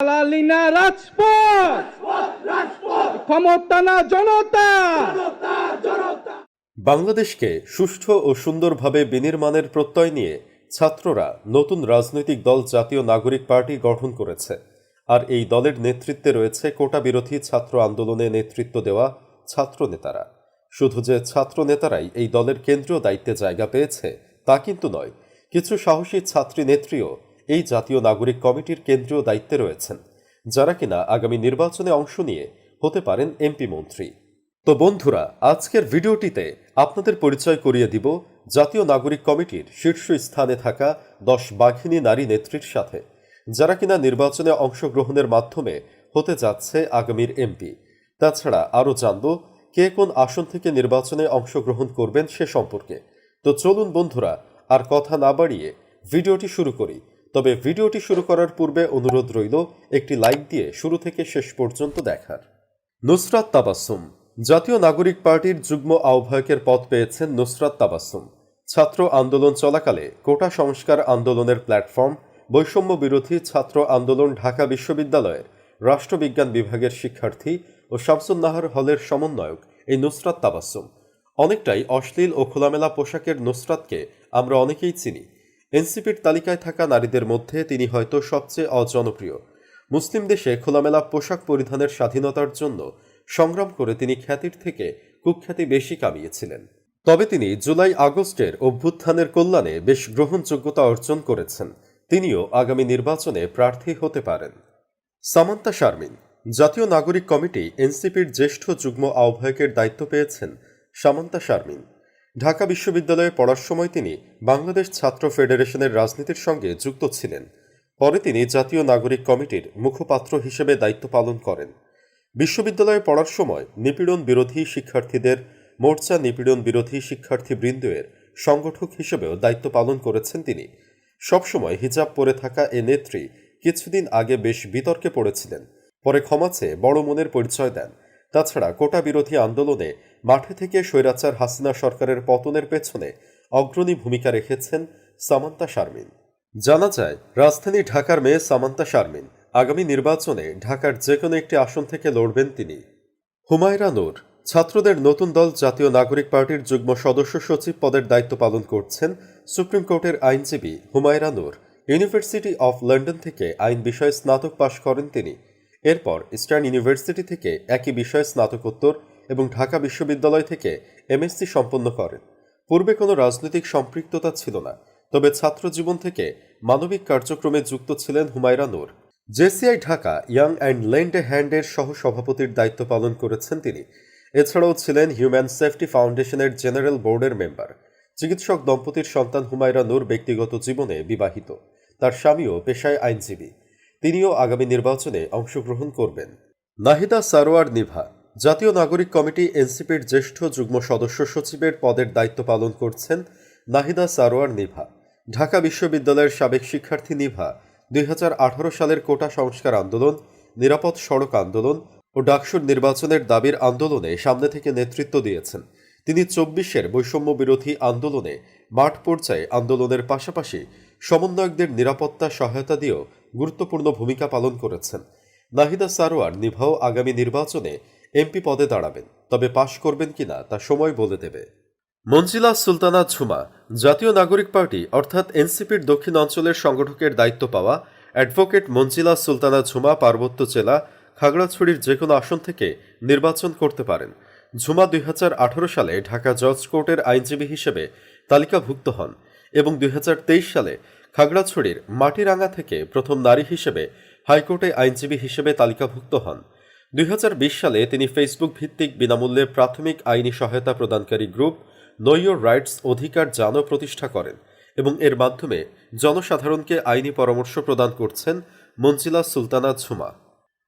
লালিনা রাজপথ? ক্ষমতা না জনতা? বাংলাদেশকে সুষ্ঠু ও সুন্দরভাবে বিনির্মাণের প্রত্যয় নিয়ে ছাত্ররা নতুন রাজনৈতিক দল জাতীয় নাগরিক পার্টি গঠন করেছে। আর এই দলের নেতৃত্বে রয়েছে কোটা বিরোধী ছাত্র আন্দোলনে নেতৃত্ব দেওয়া ছাত্র নেতারা শুধু যে ছাত্র নেতারাই এই দলের কেন্দ্রীয় দায়িত্বে জায়গা পেয়েছে, তা কিন্তু নয়। কিছু সাহসী ছাত্রী নেত্রীও এই জাতীয় নাগরিক কমিটির কেন্দ্রীয় দায়িত্বে রয়েছেন, যারা কিনা আগামী নির্বাচনে অংশ নিয়ে হতে পারেন এমপি মন্ত্রী। তো বন্ধুরা, আজকের ভিডিওটিতে আপনাদের পরিচয় করিয়ে দিব জাতীয় নাগরিক কমিটির শীর্ষ স্থানে থাকা দশ বাঘিনী নারী নেত্রীর সাথে, যারা কিনা নির্বাচনে অংশগ্রহণের মাধ্যমে হতে যাচ্ছে আগামীর এমপি। তাছাড়া আরও জানব কে কোন আসন থেকে নির্বাচনে অংশগ্রহণ করবেন সে সম্পর্কে। তো চলুন বন্ধুরা, আর কথা না বাড়িয়ে ভিডিওটি শুরু করি। তবে ভিডিওটি শুরু করার পূর্বে অনুরোধ রইল, একটি লাইক দিয়ে শুরু থেকে শেষ পর্যন্ত দেখার। নুসরাত তাবাসুম জাতীয় নাগরিক পার্টির যুগ্ম আহ্বায়কের পদ পেয়েছেন নুসরাত তাবাসুম ছাত্র আন্দোলন চলাকালে কোটা সংস্কার আন্দোলনের প্ল্যাটফর্ম, বৈষম্য বিরোধী ছাত্র আন্দোলন ঢাকা বিশ্ববিদ্যালয়ের রাষ্ট্রবিজ্ঞান বিভাগের শিক্ষার্থী ও শামসুন্নাহার হলের সমন্বয়ক এই নুসরাত তাবাসুম অনেকটাই অশ্লীল ও খোলামেলা পোশাকের নুসরাতকে আমরা অনেকেই চিনি। এনসিপির তালিকায় থাকা নারীদের মধ্যে তিনি হয়তো সবচেয়ে অজনপ্রিয়। মুসলিম দেশে খোলামেলা পোশাক পরিধানের স্বাধীনতার জন্য সংগ্রাম করে তিনি খ্যাতির থেকে কুখ্যাতি বেশি কামিয়েছিলেন। তবে তিনি জুলাই আগস্টের অভ্যুত্থানের কল্যাণে বেশ গ্রহণযোগ্যতা অর্জন করেছেন। তিনিও আগামী নির্বাচনে প্রার্থী হতে পারেন। সামান্তা শারমিন, জাতীয় নাগরিক কমিটি এনসিপির জ্যেষ্ঠ যুগ্ম আহ্বায়কের দায়িত্ব পেয়েছেন সামান্তা শারমিন। ঢাকা বিশ্ববিদ্যালয়ে পড়ার সময় তিনি বাংলাদেশ ছাত্র ফেডারেশনের রাজনীতির সঙ্গে যুক্ত ছিলেন। পরে তিনি জাতীয় নাগরিক কমিটির মুখপাত্র হিসেবে দায়িত্ব পালন করেন। বিশ্ববিদ্যালয়ে পড়ার সময় নিপীড়ন বিরোধী শিক্ষার্থীদের, মোর্চা নিপীড়ন বিরোধী শিক্ষার্থী শিক্ষার্থীবৃন্দের সংগঠক হিসেবেও দায়িত্ব পালন করেছেন তিনি। সবসময় হিজাব পরে থাকা এ নেত্রী কিছুদিন আগে বেশ বিতর্কে পড়েছিলেন। পরে ক্ষমা চেয়ে বড় মনের পরিচয় দেন। তাছাড়া কোটা বিরোধী আন্দোলনে মাঠে থেকে স্বৈরাচার হাসিনা সরকারের পতনের পেছনে অগ্রণী ভূমিকা রেখেছেন সামান্তা শারমিন। জানা যায়, রাজধানী ঢাকার মেয়ে সামান্তা শারমিন আগামী নির্বাচনে ঢাকার যে কোনো একটি আসন থেকে লড়বেন তিনি। হুমায়রা নূর, ছাত্রদের নতুন দল জাতীয় নাগরিক পার্টির যুগ্ম সদস্য সচিব পদের দায়িত্ব পালন করছেন সুপ্রিম কোর্টের আইনজীবী Humaira Noor. University of London থেকে আইন বিষয়ে স্নাতক পাশ করেন তিনি। এরপর ইস্টার্ন ইউনিভার্সিটি থেকে একই বিষয়ে স্নাতকোত্তর এবং ঢাকা বিশ্ববিদ্যালয় থেকে এমএসসি সম্পন্ন করেন। পূর্বে কোনো রাজনৈতিক সম্পৃক্ততা ছিল না, তবে ছাত্র জীবন থেকে মানবিক কার্যক্রমে যুক্ত ছিলেন Humaira Noor. JCI Dhaka young and lend হ্যান্ডের সহ সভাপতির দায়িত্ব পালন করেছেন তিনি। এছাড়াও ছিলেন হিউম্যান সেফটি ফাউন্ডেশনের জেনারেল বোর্ডের মেম্বার। চিকিৎসক দম্পতির সন্তান হুমায়রা নূর ব্যক্তিগত জীবনে বিবাহিত। তার স্বামীও পেশায় আইনজীবী। তিনিও আগামী নির্বাচনে অংশগ্রহণ করবেন। নাহিদা সারোয়ার নিভা, জাতীয় নাগরিক কমিটি এনসিপির জ্যেষ্ঠ যুগ্ম সদস্য সচিবের পদের দায়িত্ব পালন করছেন নাহিদা সারোয়ার নিভা। ঢাকা বিশ্ববিদ্যালয়ের সাবেক শিক্ষার্থী নিভা, দুই হাজার আঠারো সালের কোটা সংস্কার আন্দোলন, নিরাপদ সড়ক আন্দোলন ও ডাকসুর নির্বাচনের দাবির আন্দোলনে সামনে থেকে নেতৃত্ব দিয়েছেন। তিনি চব্বিশের বৈষম্য বিরোধী আন্দোলনে মাঠ পর্যায়ে আন্দোলনের পাশাপাশি সমন্বয়কদের নিরাপত্তা সহায়তা দিয়েও গুরুত্বপূর্ণ ভূমিকা পালন করেছেন। নাহিদা সারোয়ার নিভাও আগামী নির্বাচনে এমপি পদে দাঁড়াবেন, তবে পাশ করবেন কিনা তা সময় বলে দেবে। মঞ্জিলা সুলতানা ঝুমা, জাতীয় নাগরিক পার্টি অর্থাৎ এনসিপির দক্ষিণ অঞ্চলের সংগঠকের দায়িত্ব পাওয়া অ্যাডভোকেট মঞ্জিলা সুলতানা ঝুমা পার্বত্য জেলা, খাগড়াছড়ির যে কোনো আসন থেকে নির্বাচন করতে পারেন। ঝুমা দুই হাজার আঠারো সালে ঢাকা জজ কোর্টের আইনজীবী হিসেবে তালিকাভুক্ত হন এবং দুই হাজার তেইশ সালে খাগড়াছড়ির মাটিরাঙ্গা থেকে প্রথম নারী হিসেবে হাইকোর্টে আইনজীবী হিসেবে তালিকাভুক্ত হন। দুই হাজার বিশ সালে তিনি ফেসবুক ভিত্তিক বিনামূল্যে প্রাথমিক আইনি সহায়তা প্রদানকারী গ্রুপ নৈয়র রাইটস অধিকার জানো প্রতিষ্ঠা করেন এবং এর মাধ্যমে জনসাধারণকে আইনি পরামর্শ প্রদান করছেন মঞ্জিলা সুলতানা ঝুমা।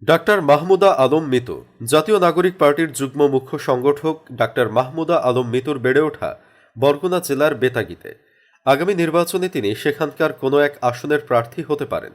ডাক্তার মাহমুদা আলম মিতু, জাতীয় নাগরিক পার্টির যুগ্ম মুখ্য সংগঠক ডাক্তার মাহমুদা আলম মিতুর বেড়ে ওঠা বরগুনা জেলার বেতাগিতে। আগামী নির্বাচনে তিনি সেখানকার কোনো এক আসনের প্রার্থী হতে পারেন।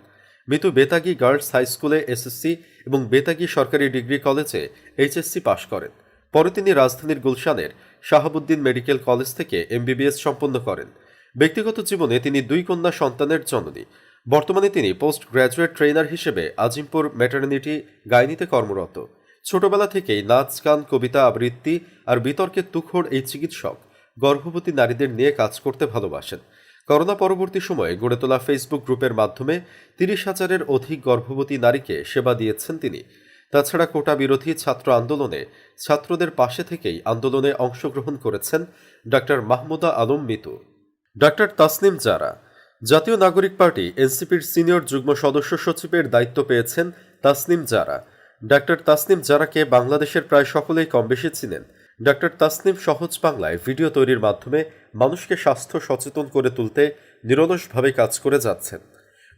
মিতু বেতাগি গার্লস হাই স্কুলে এসএসসি এবং বেতাগি সরকারি ডিগ্রি কলেজে এইচএসসি পাশ করেন। পরে তিনি রাজধানীর গুলশানের শাহাবুদ্দিন মেডিকেল কলেজ থেকে এমবিবিএস সম্পন্ন করেন। ব্যক্তিগত জীবনে তিনি দুই কন্যা সন্তানের জননী। বর্তমানে তিনি পোস্ট গ্র্যাজুয়েট ট্রেনার হিসেবে আজিমপুর ম্যাটার্নিটি গাইনিতে কর্মরত। ছোটবেলা থেকেই নাচ, গান, কবিতা, আবৃত্তি আর বিতর্কে তুখোর এই চিকিৎসক। গর্ভবতী নারীদের নিয়ে কাজ করতে ভালোবাসেন। করোনা পরবর্তী সময়ে গড়ে তোলা ফেসবুক গ্রুপের মাধ্যমে তিরিশ হাজারের অধিক গর্ভবতী নারীকে সেবা দিয়েছেন তিনি। তাছাড়া কোটা বিরোধী ছাত্র আন্দোলনে ছাত্রদের পাশে থেকেই আন্দোলনে অংশগ্রহণ করেছেন ডাক্তার মাহমুদা আলম মিতু। ডাক্তার তাসনিম জারা, জাতীয় নাগরিক পার্টি এনসিপির সিনিয়র যুগ্ম সদস্য সচিবের দায়িত্ব পেয়েছেন তাসনিম জারা। ডাক্তার তাসনিম জারাকে বাংলাদেশের প্রায় সকলেই কম বেশি চিনেন। ডাক্তার তাসনিম সহজ বাংলায় ভিডিও তৈরির মাধ্যমে মানুষকে স্বাস্থ্য সচেতন করে তুলতে নিরলসভাবে কাজ করে যাচ্ছেন।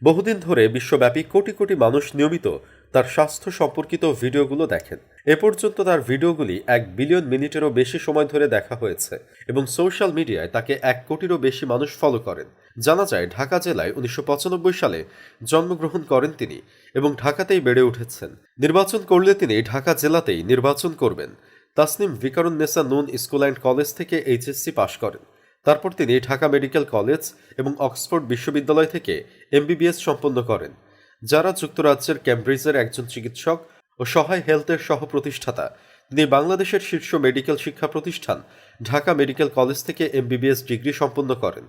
বহুদিন ধরে বিশ্বব্যাপী কোটি কোটি মানুষ নিয়মিত তার স্বাস্থ্য সম্পর্কিত ভিডিওগুলো দেখেন। এ পর্যন্ত তার ভিডিওগুলি এক বিলিয়ন মিনিটেরও বেশি সময় ধরে দেখা হয়েছে এবং সোশ্যাল মিডিয়ায় তাকে এক কোটিরও বেশি মানুষ ফলো করেন। জানা যায়, ঢাকা জেলায় উনিশশো পঁচানব্বই সালে জন্মগ্রহণ করেন তিনি এবং ঢাকাতেই বেড়ে উঠেছেন। নির্বাচন করলে তিনি ঢাকা জেলাতেই নির্বাচন করবেন। Tasnim Viqarunnisa Noon school and college থেকে এইচএসসি পাশ করেন। তারপর তিনি ঢাকা মেডিকেল কলেজ এবং অক্সফোর্ড বিশ্ববিদ্যালয় থেকে এমবিবিএস সম্পন্ন করেন, যারা যুক্তরাজ্যের ক্যামব্রিজের একজন চিকিৎসক ও সহায় হেলথের সহ প্রতিষ্ঠাতা তিনি বাংলাদেশের শীর্ষ মেডিকেল শিক্ষা প্রতিষ্ঠান, ঢাকা মেডিকেল কলেজ থেকে এমবিবিএস ডিগ্রি সম্পন্ন করেন।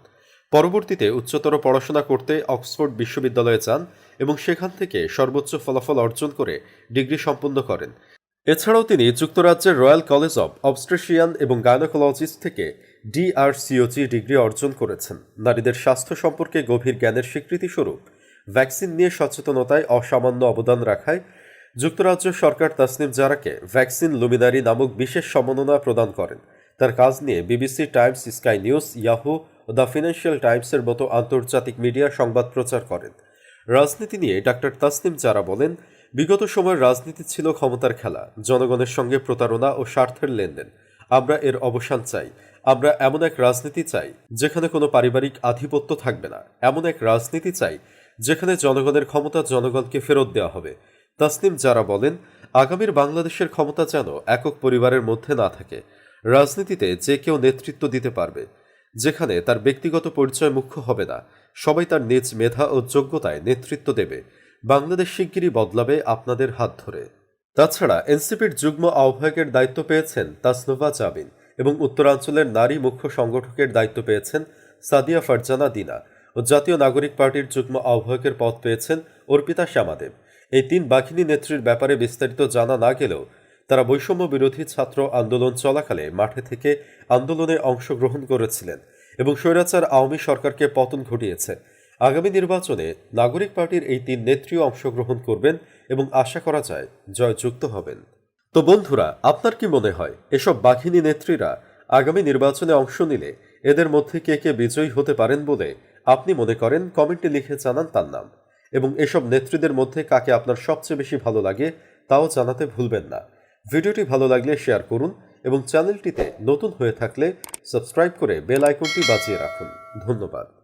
পরবর্তীতে উচ্চতর পড়াশোনা করতে অক্সফোর্ড বিশ্ববিদ্যালয়ে যান এবং সেখান থেকে সর্বোচ্চ ফলাফল অর্জন করে ডিগ্রি সম্পন্ন করেন। এছাড়াও তিনি যুক্তরাজ্যের রয়্যাল কলেজ অব অবস্ট্রেশিয়ান এবং গায়নোকোলজিস্ট থেকে ডিআরসিওজি ডিগ্রি অর্জন করেছেন। নারীদের স্বাস্থ্য সম্পর্কে গভীর জ্ঞানের স্বীকৃতিস্বরূপ ভ্যাকসিন নিয়ে সচেতনতায় অসামান্য অবদান রাখায় যুক্তরাজ্য সরকার তাসনিম জারাকে ভ্যাকসিন লুমিনারি নামক বিশেষ সম্মাননা প্রদান করেন। তার কাজ নিয়ে BBC Times, Sky News, Yahoo the Financial টাইমসের মতো আন্তর্জাতিক মিডিয়া সংবাদ প্রচার করেন। রাজনীতি নিয়ে ডাক্তার তাসনিম জারা বলেন বিগত সময়ের রাজনীতি ছিল ক্ষমতার খেলা, জনগণের সঙ্গে প্রতারণা ও স্বার্থের লেনদেন। আমরা এর অবসান চাই। আমরা এমন এক রাজনীতি চাই, যেখানে কোনো পারিবারিক আধিপত্য থাকবে না। এমন এক রাজনীতি চাই, যেখানে জনগণের ক্ষমতা জনগণকে ফেরত দেওয়া হবে। তাসনিম যারা বলেন, আগামীর বাংলাদেশের ক্ষমতা যেন একক পরিবারের মধ্যে না থাকে, রাজনীতিতে যে কেউ নেতৃত্ব দিতে পারবে, যেখানে তার ব্যক্তিগত পরিচয় মুখ্য হবে না, সবাই তার নিজ মেধা ও যোগ্যতায় নেতৃত্ব দেবে। বাংলাদেশ শিগগিরই বদলাবে আপনাদের হাত ধরে। তাছাড়া এনসিপির যুগ্ম আহ্বায়কের দায়িত্ব পেয়েছেন তাসনোভা জাবিন এবং উত্তরাঞ্চলের নারী মুখ্য সংগঠকের দায়িত্ব পেয়েছেন সাদিয়া ফারজানা দিনা ও জাতীয় নাগরিক পার্টির যুগ্ম আহ্বায়কের পদ পেয়েছেন অর্পিতা শ্যামাদেব। এই তিন বাঘিনী নেত্রীর ব্যাপারে বিস্তারিত জানা না গেলেও তারা বৈষম্য বিরোধী ছাত্র আন্দোলন চলাকালে মাঠে থেকে আন্দোলনে অংশগ্রহণ করেছিলেন এবং স্বৈরাচার আওয়ামী সরকারকে পতন ঘটিয়েছে। আগামী নির্বাচনে নাগরিক পার্টির এই তিন নেত্রীও অংশগ্রহণ করবেন এবং আশা করা যায় জয়যুক্ত হবেন। তো বন্ধুরা, আপনার কি মনে হয়, এসব বাঘিনী নেত্রীরা আগামী নির্বাচনে অংশ নিলে এদের মধ্যে কে কে বিজয়ী হতে পারেন বলে আপনি মনে করেন? কমেন্টে লিখে জানান তার নাম। এবং এসব নেত্রীদের মধ্যে কাকে আপনার সবচেয়ে বেশি ভালো লাগে তাও জানাতে ভুলবেন না। ভিডিওটি ভালো লাগলে শেয়ার করুন এবং চ্যানেলটিতে নতুন হয়ে থাকলে সাবস্ক্রাইব করে বেল আইকনটি বাজিয়ে রাখুন। ধন্যবাদ।